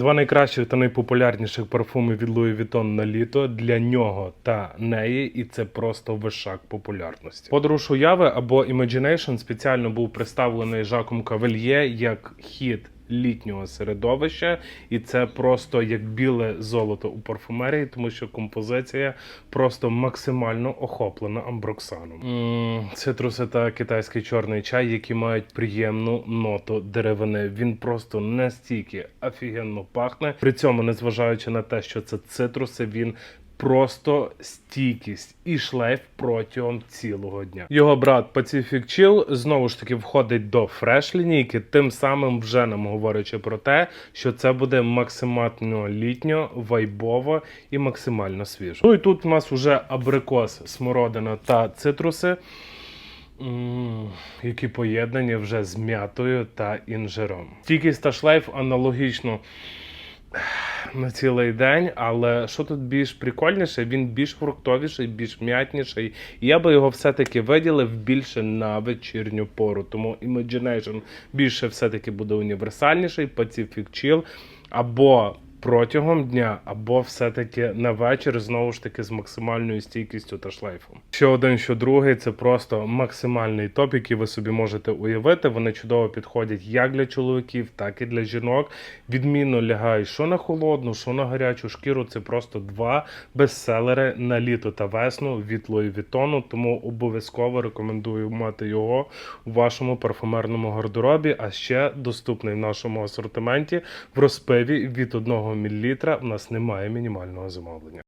Два найкращих та найпопулярніших парфуми від Louis Vuitton на літо для нього та неї, і це просто вишак популярності. Подорож уяви або Imagination спеціально був представлений Жаком Кавельє як хід літнього середовища, і це просто як біле золото у парфумерії, тому що композиція просто максимально охоплена амброксаном. Цитруси та китайський чорний чай, які мають приємну ноту деревини. Він просто настільки офігенно пахне. При цьому, незважаючи на те, що це цитруси, він Просто стійкість і шлейф протягом цілого дня. Його брат Pacific Chill знову ж таки входить до фреш лінійки, тим самим вже нам говорячи про те, що це буде максимально літньо, вайбово і максимально свіжо. Ну і тут у нас вже абрикос, смородина та цитруси. М, які поєднані вже з м'ятою та інжиром. Стійкість та шлейф аналогічно на цілий день, але що тут більш прикольніше, він більш фруктовіший, більш м'ятніший. І я би його все-таки виділив більше на вечірню пору. Тому Imagination більше все-таки буде універсальніший, Pacific Chill або протягом дня, або все-таки на вечір, знову ж таки, з максимальною стійкістю та шлейфом. Що один, що другий, це просто максимальний топ, який ви собі можете уявити. Вони чудово підходять як для чоловіків, так і для жінок. Відмінно лягають що на холодну, що на гарячу шкіру. Це просто два бестселери на літо та весну від Louis Vuitton, Тому обов'язково рекомендую мати його у вашому парфумерному гардеробі. А ще доступний в нашому асортименті в розпиві від 1 мл. У нас немає мінімального замовлення.